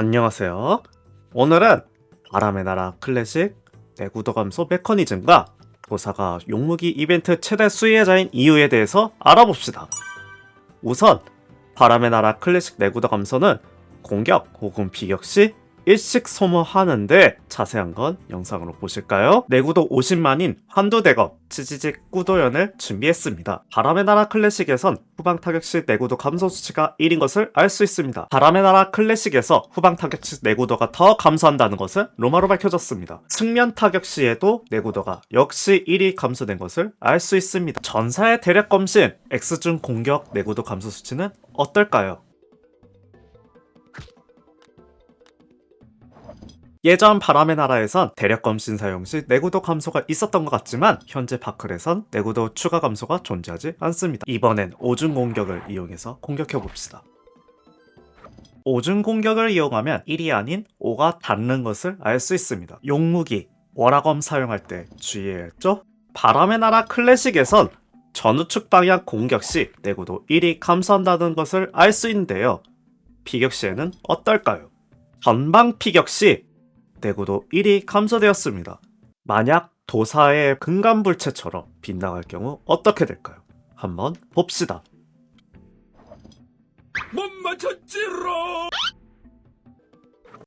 안녕하세요. 오늘은 바람의 나라 클래식 내구도 감소 메커니즘과 도사가 용무기 이벤트 최대 수혜자인 이유에 대해서 알아봅시다. 우선 바람의 나라 클래식 내구도 감소는 공격 혹은 비격 시 일식 소모하는데 자세한 건 영상으로 보실까요? 내구도 50만인 환두 대검 치지직 구도연을 준비했습니다. 바람의 나라 클래식에선 후방 타격 시 내구도 감소 수치가 1인 것을 알 수 있습니다. 바람의 나라 클래식에서 후방 타격 시 내구도가 더 감소한다는 것은 로마로 밝혀졌습니다. 측면 타격 시에도 내구도가 역시 1이 감소된 것을 알 수 있습니다. 전사의 대략 검신 X중 공격 내구도 감소 수치는 어떨까요? 예전 바람의 나라에선 대략 검신 사용 시 내구도 감소가 있었던 것 같지만 현재 바클에선 내구도 추가 감소가 존재하지 않습니다. 이번엔 오중 공격을 이용해서 공격해 봅시다. 오중 공격을 이용하면 1이 아닌 5가 닿는 것을 알 수 있습니다. 용무기, 월화검 사용할 때 주의해야 했죠? 바람의 나라 클래식에선 전우측 방향 공격 시 내구도 1이 감소한다는 것을 알 수 있는데요. 피격 시에는 어떨까요? 전방 피격 시 내구도 1이 감소되었습니다. 만약 도사의 근간불체처럼 빗나갈 경우 어떻게 될까요? 한번 봅시다. 못 맞췄지롱!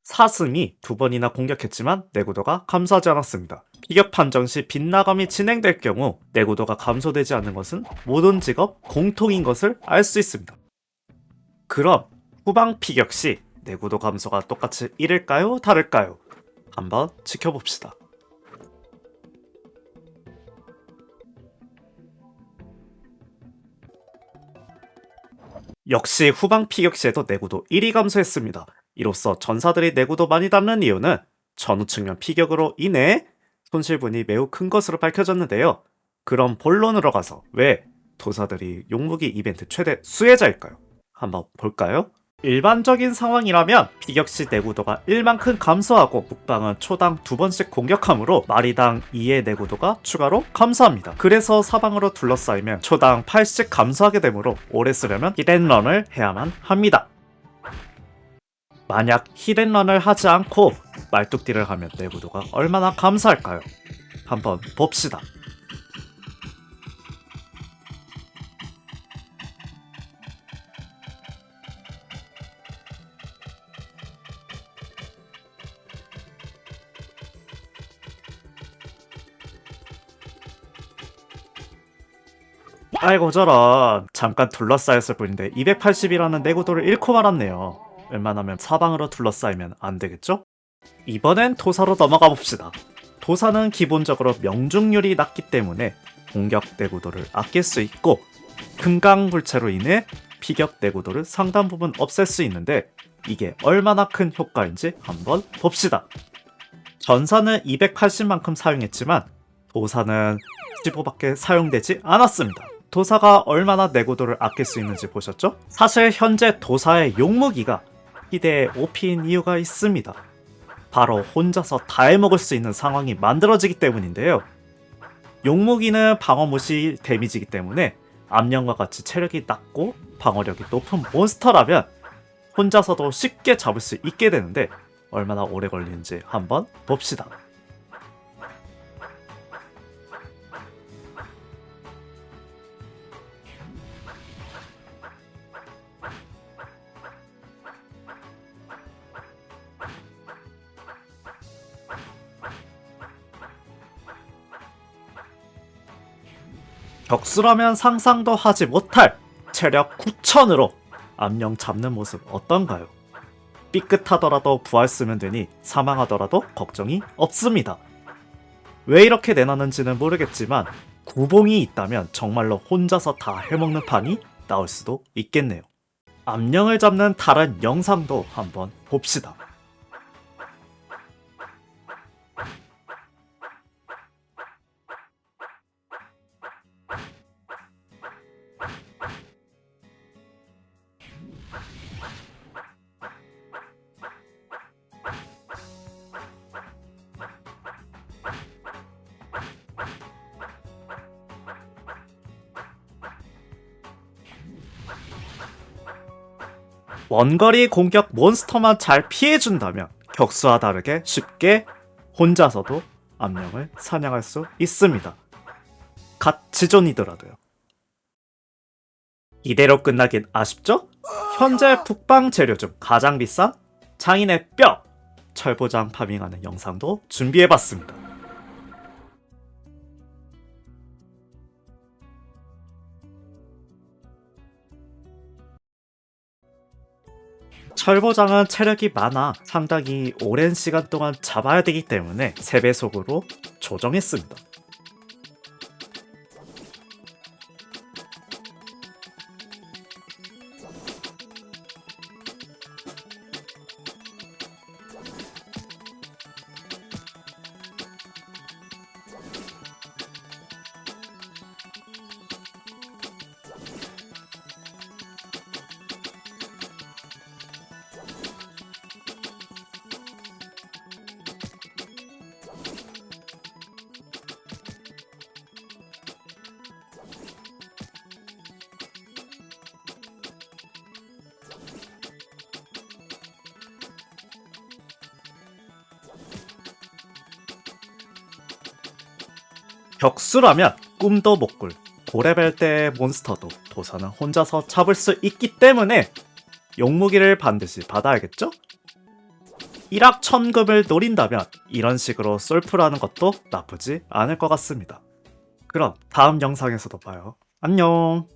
사슴이 두 번이나 공격했지만 내구도가 감소하지 않았습니다. 피격 판정 시 빗나감이 진행될 경우 내구도가 감소되지 않는 것은 모든 직업 공통인 것을 알 수 있습니다. 그럼 후방 피격 시 내구도 감소가 똑같이 1일까요? 다를까요? 한번 지켜봅시다. 역시 후방 피격 시에도 내구도 1이 감소했습니다. 이로써 전사들이 내구도 많이 닿는 이유는 전후 측면 피격으로 인해 손실분이 매우 큰 것으로 밝혀졌는데요. 그럼 본론으로 가서 왜 도사들이 용무기 이벤트 최대 수혜자일까요? 한번 볼까요? 일반적인 상황이라면 피격시 내구도가 1만큼 감소하고 북방은 초당 두 번씩 공격하므로 마리당 2의 내구도가 추가로 감소합니다. 그래서 사방으로 둘러싸이면 초당 8씩 감소하게 되므로 오래 쓰려면 히덴런을 해야만 합니다. 만약 히덴런을 하지 않고 말뚝딜을 하면 내구도가 얼마나 감소할까요? 한번 봅시다. 아이고 저런 잠깐 둘러싸였을 뿐인데 280이라는 내구도를 잃고 말았네요. 웬만하면 사방으로 둘러싸이면 안 되겠죠? 이번엔 도사로 넘어가 봅시다. 도사는 기본적으로 명중률이 낮기 때문에 공격 내구도를 아낄 수 있고 금강불체로 인해 피격 내구도를 상당 부분 없앨 수 있는데 이게 얼마나 큰 효과인지 한번 봅시다. 전사는 280만큼 사용했지만 도사는 15밖에 사용되지 않았습니다. 도사가 얼마나 내구도를 아낄 수 있는지 보셨죠? 사실 현재 도사의 용무기가 희대의 OP인 이유가 있습니다. 바로 혼자서 다 해먹을 수 있는 상황이 만들어지기 때문인데요. 용무기는 방어 무시 데미지이기 때문에 암령과 같이 체력이 낮고 방어력이 높은 몬스터라면 혼자서도 쉽게 잡을 수 있게 되는데 얼마나 오래 걸리는지 한번 봅시다. 격수라면 상상도 하지 못할 체력 9천으로 암령 잡는 모습 어떤가요? 삐끗하더라도 부활 쓰면 되니 사망하더라도 걱정이 없습니다. 왜 이렇게 내놨는지는 모르겠지만 구봉이 있다면 정말로 혼자서 다 해먹는 판이 나올 수도 있겠네요. 암령을 잡는 다른 영상도 한번 봅시다. 원거리 공격 몬스터만 잘 피해준다면 격수와 다르게 쉽게 혼자서도 암령을 사냥할 수 있습니다. 갓 지존이더라도요. 이대로 끝나긴 아쉽죠? 현재 북방 재료 중 가장 비싼 장인의 뼈 철보장 파밍하는 영상도 준비해봤습니다. 철보장은 체력이 많아 상당히 오랜 시간 동안 잡아야 되기 때문에 3배속으로 조정했습니다. 격수라면 꿈도 못 꿀. 고레벨 때 몬스터도 도사는 혼자서 잡을 수 있기 때문에 용무기를 반드시 받아야겠죠? 일확천금을 노린다면 이런 식으로 솔프라는 것도 나쁘지 않을 것 같습니다. 그럼 다음 영상에서도 봐요. 안녕!